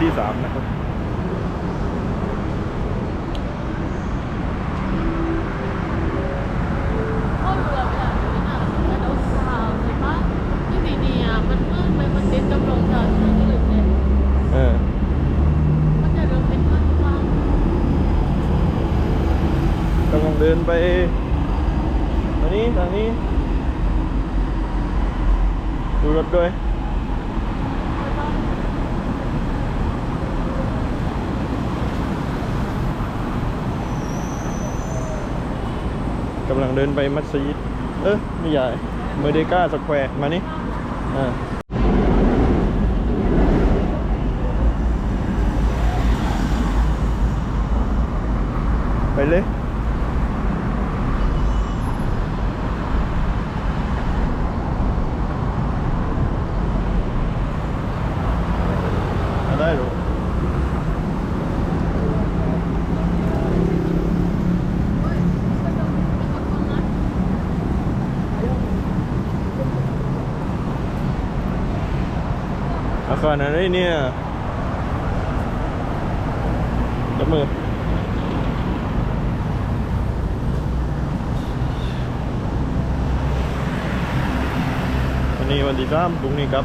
วัสดีวันที่สามนะครับพ่อดูแล้วไม่ได้ไม่น่าแต่เราสาวใช่ปะที่ดีเนี่ยมันมืดไปมันเด็ดกำลังจะช่วยกันเลยเนี่ยเออมันจะเริ่มเป็นมันว่างกำลังเดินไปทางนี้ทางนี้ ดูรถด้วย กำลังเดินไปมัสยิด เออไม่ใหญ่เมเดกาสแควร์ มานี่อ่าไปเลย ได้หรอ อาคารอะไรเนี่ยจับมือวันนี้วันที่สามพรุ่งนี้ครับ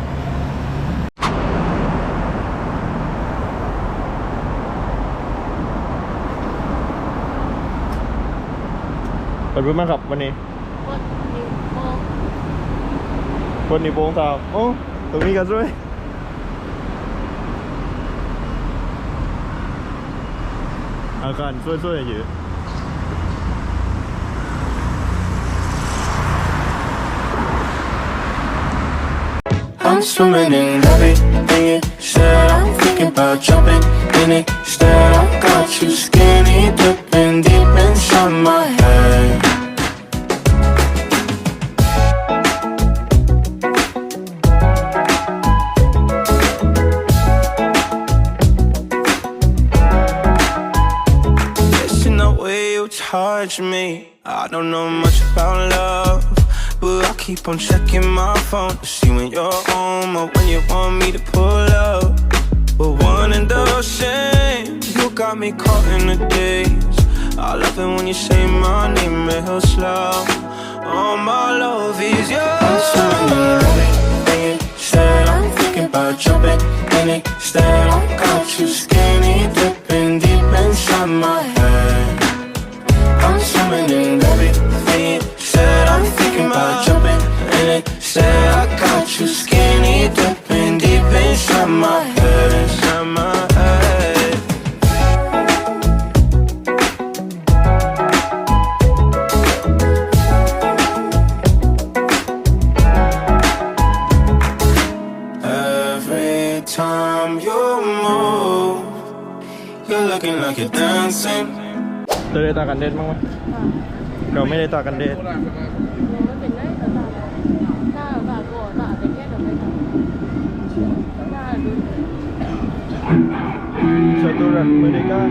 เปิดรู้ไหมครับวันนี้คนนิ้วโป้งคนนี้โปงสาวโอ้ตรงนี้กันด้วย Hakan. I'm swimming in everything is that I'm thinking about jumping in it. That I got you skinny dipping deep inside my head. Touch me. I don't know much about love, but I keep on checking my phone to see when you're home or when you want me to pull up. But one and the same, you got me caught in the days. I love it when you say my name real slow. All my love is yours. I'm in everything you said. I'm thinking about jumping in it. Instead, I got you skinny dipping deep inside my head. I'm in everything said. I'm thinking about jumping in it. Said I got you skinny dipping deep inside my head. Inside my head. Every time you move, you're looking like you're dancing. เธอได้ตากันเดทบ้างไหมเราไม่ได้ตากันเด็ด้ตาตาหน้าตาโกตาแต่แค่เดี๋ยวไม่ทำหน้าดูชาตูรันเมริกา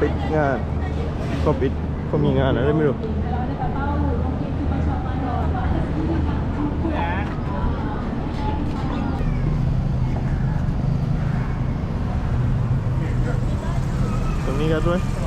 ปิดงานเขาปิดเขามีงานอะไรไม่รู้ตรงนี้ก็ด้วย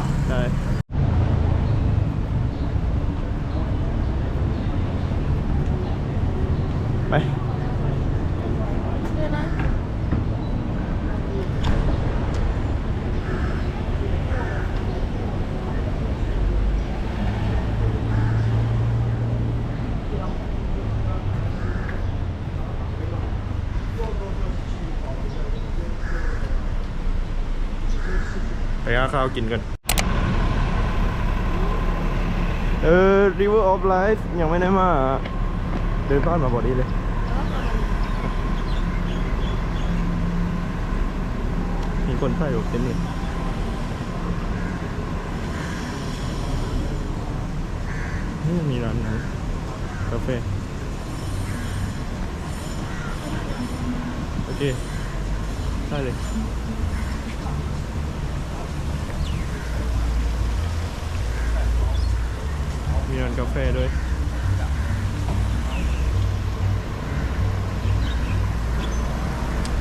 ข้าวกินกันเออ River of Life ยังไม่ได้มา เดินผ่านมาบอดี้เลย มีคนใส่แบบเต็มเลยนี่มีร้านไหนกาแฟโอเคใช่เลย มีร้านกาแฟด้วย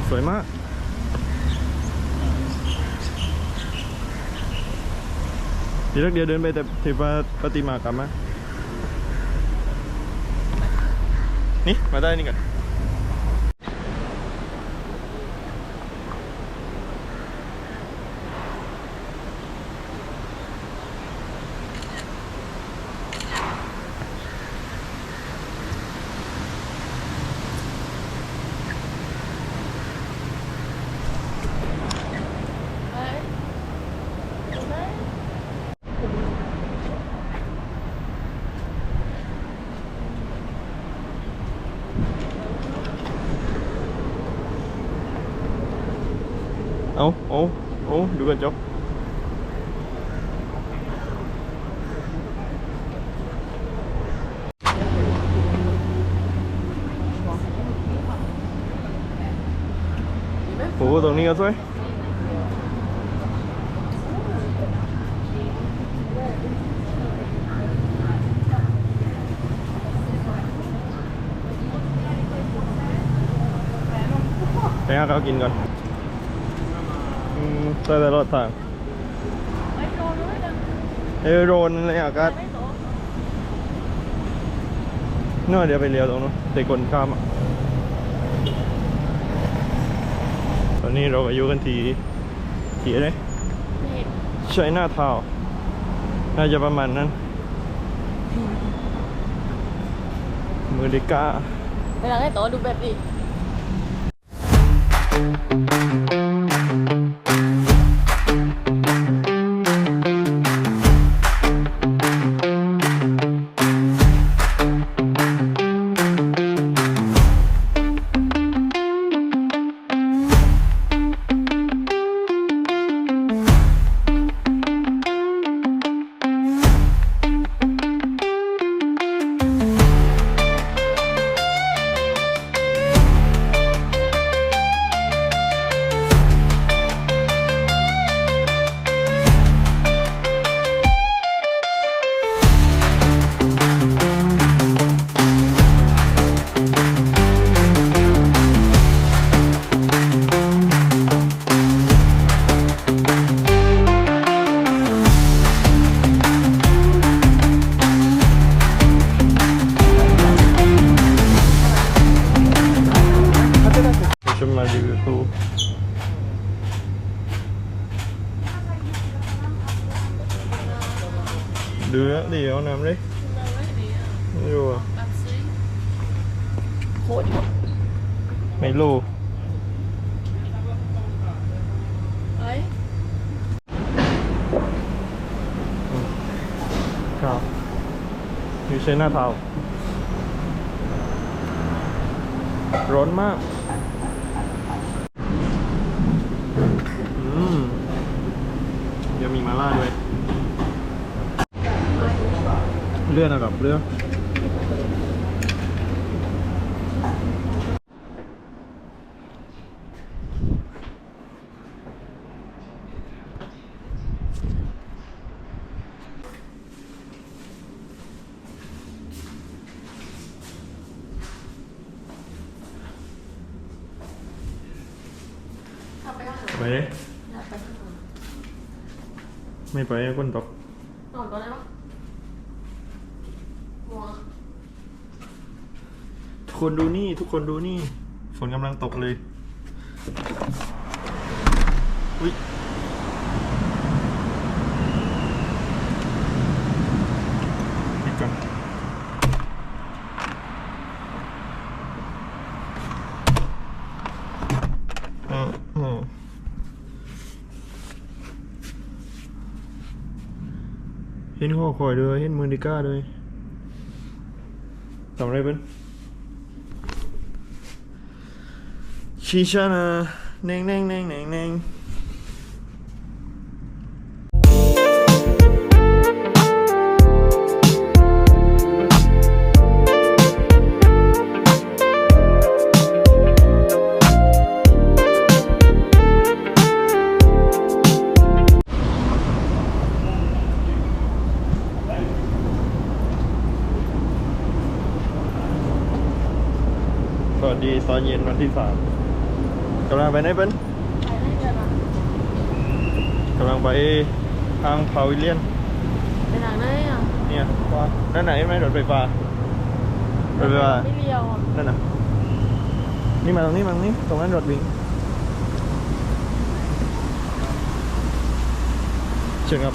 สวยมากเดี๋ยวเดี๋ยวเดินไปแต่ถือว่าปฏิมากรรมไหมนี่ มาได้นี่กัน เอ้ยเอ้ย เอาเอาเอาดูกันจบโอ้ ตรงนี้ก็สวยไปหาข้ากินก่อนอืมได้ตลอดทางไอโดนด้วยนะเออโรนอะไรอากาศไม่โดนเนู่นเดี๋ยวไปเลี้ยวตรงนู้นแต่คนข้ามอะ ตอ นนี้เราก็อยู่กันที่ที่อะไรนี่ใช้หน้าเท้าน่าจะประมาณนั้นมือดิก้าเวลาให้โตดูแบบนี้ ที่เชนาเท้าร้อนมากอืมเดี๋ยวมีมาล่าด้วย เลื่อนอะกับเลื่อน ไปเลยอยากไปข้างบนไม่ไปอะคนตกนอนก่อนได้ปะหัวทุกคนดูนี่ทุกคนดูนี่ฝนกำลังตกเลย อุ้ยปิดก่อนเออเออเห็น ข้อคอยด้วยเห็นมือดิก้าด้วยทำอะไรเป็นชีชานะเน่งเน่งเน่งเน่งเน่ง ตอนเย็นวันที่สามกำลังไปไหนเป็นไปได้เดือนละกำลังไปทางพาวิเลียนไปทางไหนอะเนี่ยว่านั่นไหนไหมรถไฟฟ้ารถไฟฟ้าไม่เลี้ยวอะนั่นน่ะนี่มาตรงนี้มาตรงนี้ตรงนั้นรถวิ่งเชิญครับ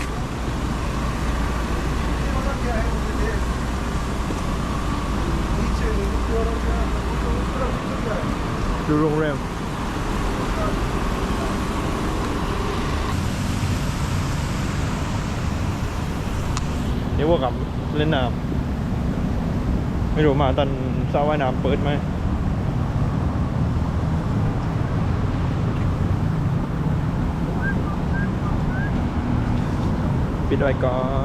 ดูโรงแรมเดี๋ยวว่ากับเล่นน้ำไม่รู้มาตอนเช้าว่ายน้ำเปิดไหมปิดไว้ก่อน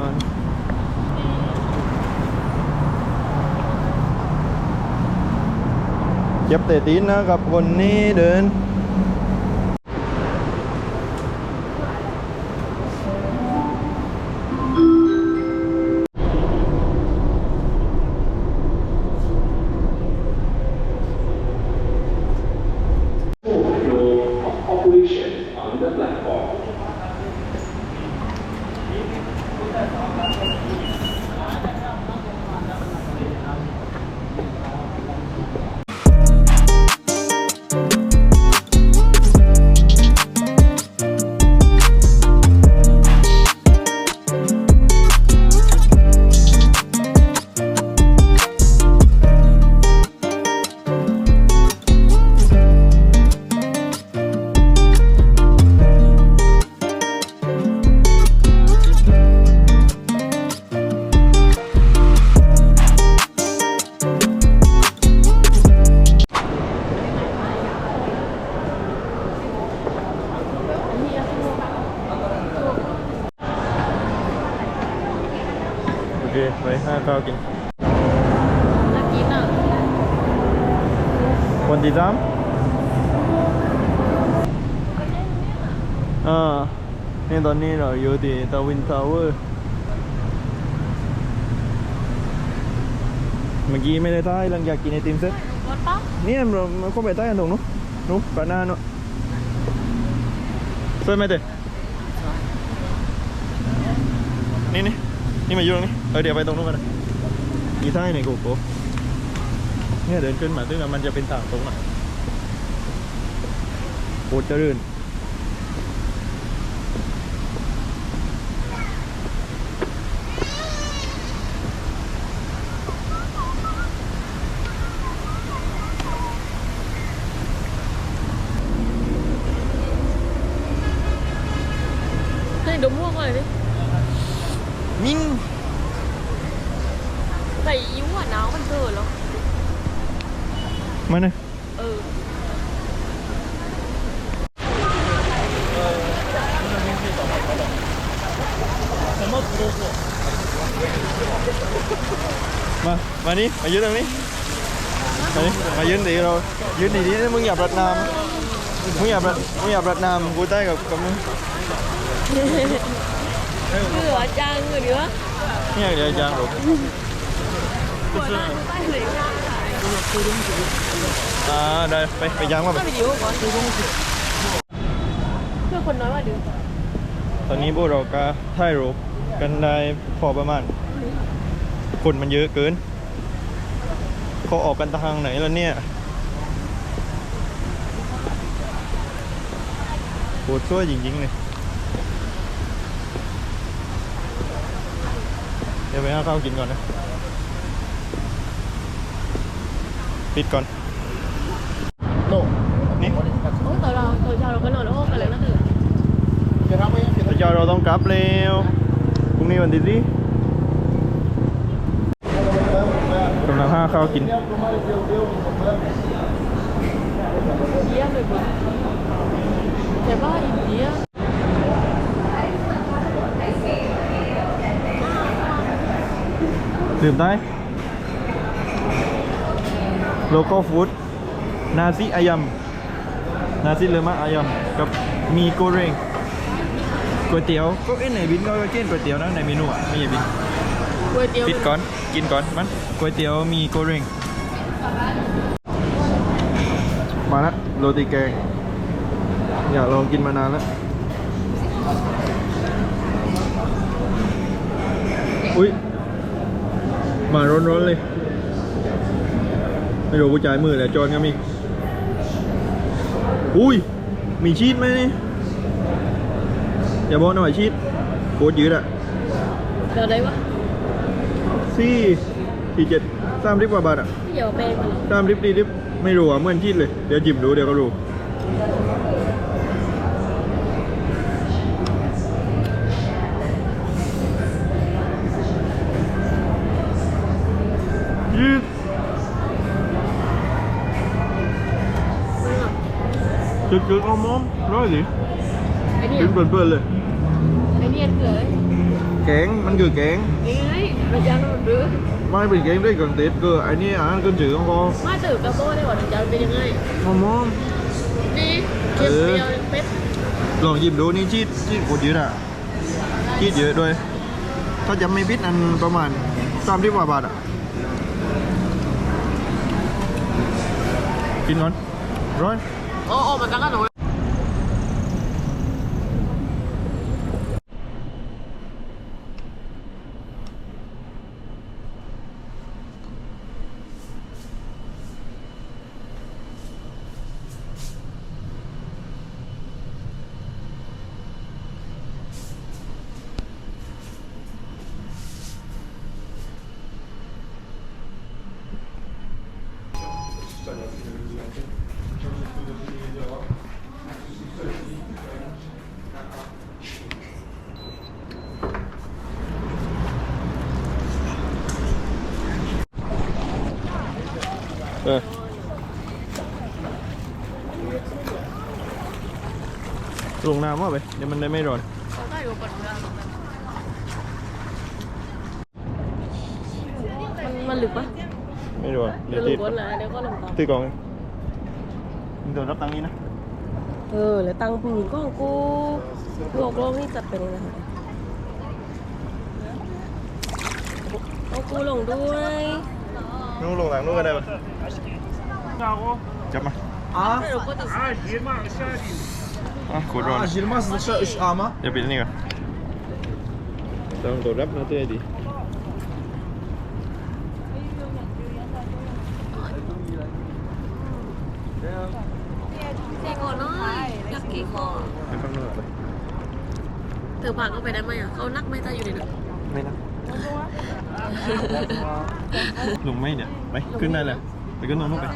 เย็บเตะตีนนะครับคนนี้เดิน เราอยู่ที่ทวินทาวเวอร์เมื่อกี้ไม่ได้ใต้หลังจากกินไอติมเสร็จรถปั๊บเนี่ยเราเราเข้าไปใต้กันตรงนู้นนู้นปาหน้านู้นสวยไหมเต้นี่นี่นี่มาอยู่ตรงนี้เออเดี๋ยวไปตรงนู้นกันนะมีใต้ในโกโก้เนี่ยเดินขึ้นมาซึ่งมันจะเป็นทางตรงอะโคตรเจริญ เฮ้ยดมม่วงเลยดิมิ้งใส่ยิ้วอะหนาวมันเกิดหรอ มาเนี่ยเออ มา มานี่มายืนตรงนี้ มานี่มายืนดีเรายืนดีๆนะมึงอย่าประนามมึงอย่าประมึงอย่าประนามกูใต้กับกับมึง เหลือจางเหลือ เนี่ยเดี๋ยวจางหรอกหัวหน้าใต้เหลือจางอ่าได้ไปไปยางมาไปก็ไปยิ้วก่อนเพื่อคนน้อยว่าดึงตอนนี้พวกเราก็ถ่ายรูปกันได้พอประมาณ คนมันเยอะเกิน เขาออกกันทางไหนแล้วเนี่ยโคตรสวยจริงๆเลย เดี๋ยวไปหาข้าวกินก่อนนะ ปิดก่อนโนนี่โอ้ตอนเราตอนเช้าเราก็นอนแล้วโอ้กันแล้วนะตื่นแต่เจ้าเราต้องกลับเร็วพรุ่งนี้วันที่สี่กำลังห้าข้าวกิน เยี่ยมเลยคุณแต่ว่าอินเดีย ลืมได้ โลโก้ฟู้ดนาซิอายัมนาซิเลมะอายัมกับมีโกเรงก๋วยเตี๋ยวก็เอ้ยไหนบินก็เก้นก๋วยเตี๋ยวนะในเมนูอะไม่ใช่บินก๋วยเตี๋ยวปิดก่อนกินก่อนมันก๋วยเตี๋ยวมีโกเรงมาละโรตีแกง อยากลองกินมานานแล้วอุ้ย มาร้อนๆเลย ไม่รู้กูจ่ายมือแหละจอนก็มีอุ้ย มีชีสไหมนี่อย่าบอกนะว่าชีสโคตรยืดอะเดี๋ยวได้ปะสี่สี่เจ็ดสามสิบกว่าบาทอะพี่อย่าเอาแป้งมาหรอกสามสิบสี่สิบไม่รู้อะเหมือนชีสเลย เดี๋ยวจิบดูเดี๋ยวก็รู้ จุดจุดๆเอามอมร้อยดิไอ้เนี่ยกินเปื่อนๆเลย ไอ้เนี่ยเกลือแกงมันคือแกงนี่ไงระยะมันรื้อไม่เป็นแกงด้วยเครื่องเทศคือไอ้นี่อาหารเครื่องจืดของเขามาตื่นกระโบ้ได้ก่อนระยะเป็นยังไงเอามอมนี่เค็มเปรี้ยวเป็ดลองหยิบดูนี่ชีสชีสโคตรเยอะอะชีสเยอะด้วย ถ้าจะไม่พิษอันประมาณสามสิบกว่าบาทอะกินก่อนร้อย โอ้โอ้มันตั้งกันหนู เออลง น้ำว่าไปเดี๋ยวมันได้ไม่ร้อนได้ดูก่อนมันมันลึกปะไม่ร้อนมัเดี๋ยนวลึติกดก้นเลยเดี๋ยวก็ลงต่อตีกล่องมึงโดนรับตังค์นี้นะเออแล้วตังปืนก็ของกูโลกโลกนี่จัดเป็นยังไงเอากูลงด้วยนู่นลงหลังนู่นก็ได้ปะจับมาไม่รู้ก็จะอะกดร้อน Yılmaz dışa iş ama. เดี๋ยวปิดอันนี่ก่อนต้องกดรับนะเต้ดีเจ๊ก่อนน้อยอยากกี่คอไม่ต้องนวดเลยเธอพาเขาไปได้ไหมอะเขานักไม่ตายอยู่ในนั้นไม่นะลงไม่เนี่ย ไป ขึ้นได้เลยไปขึ้นตรงนู้นไป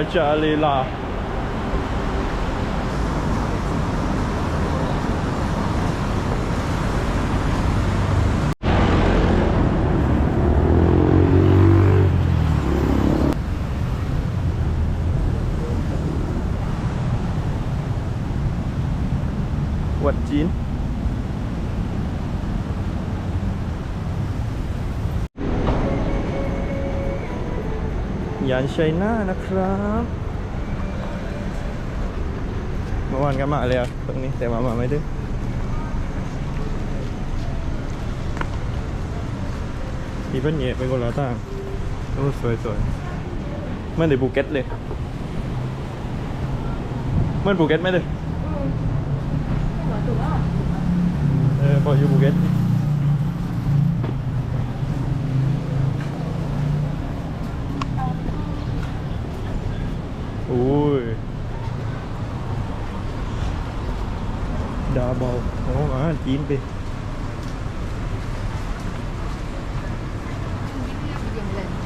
มาราชาลีลา วัดจีน ยานชัยนานะครับ เมื่อวานก็มาเลยอะตรงนี้แต่มามาไม่ได้มีเพื่อนเหย่เป็นคนละทางโอ้สวยสวยๆเมื่อนในภูเก็ตเลยเมื่อนภูเก็ตไหมเลยเออพออยู่ภูเก็ตโอ้ย ดาบอลโอ้อาหาร จีนไป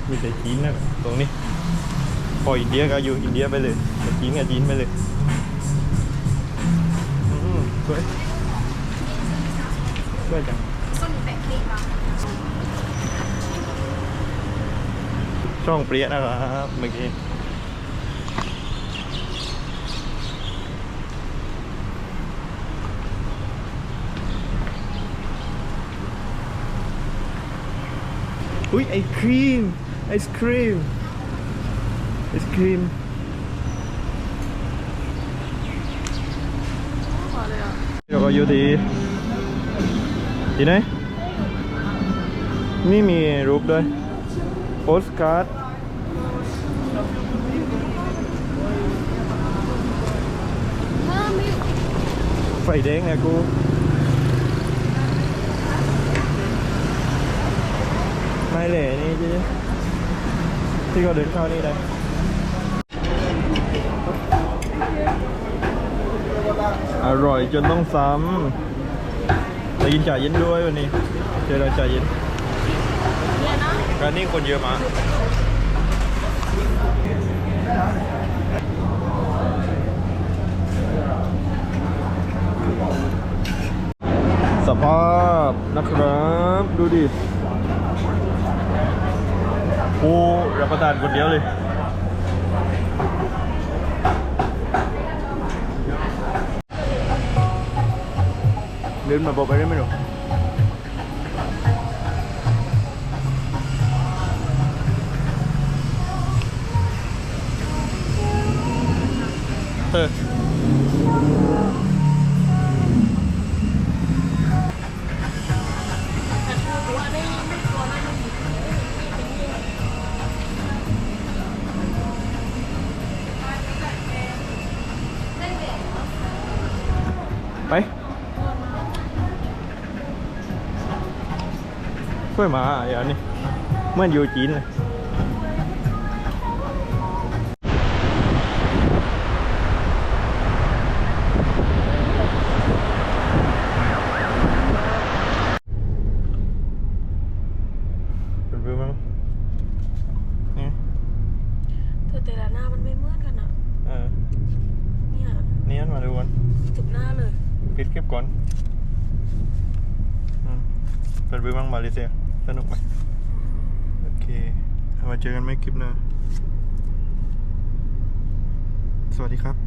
มีแต่จีนนะตรงนี้ พออินเดียก็อยู่อินเดียไปเลยแต่จีนก็จีนไปเลยอืมสวยสวยจังช่องเปรี้ยนะครับเมื่อกี้ อุ้ยไอครีมไอศครีมไอศครีมพอเลยอะ เราก็อยู่ที่ที่ไหนนี่มีรูปด้วยโปสการ์ด ถ้าไม่ ไฟแดงไงกู ไม่เล่นี่จีที่เขาเดินเข้านี่ได้อร่อยจนต้องซ้ำเรากินจ่ายเย็นด้วยวันนี้ เจอเราจ่ายเย็นร้านนี้คนเยอะมากสภาพนะครับ ดูดิ โอ้รับประทานคนเดียวเลยเดินมาบอกไปได้ไหมหนูเออ ช่วยหมาอย่างนี้เมื่ออยู่จีนเลยเป็นเพื่อนมั้งนี่ เธอแต่ละหน้ามันไม่เหมือนกันอะ เออ เนี่ย เนียนมาดูกัน ทุกหน้าเลย ปิดคลิปก่อนอืมเป็นเพื่อนมั้งมาเลเซียสนุกไหมโอเคเอามาเจอกันไหม คลิปหน้า สวัสดีครับ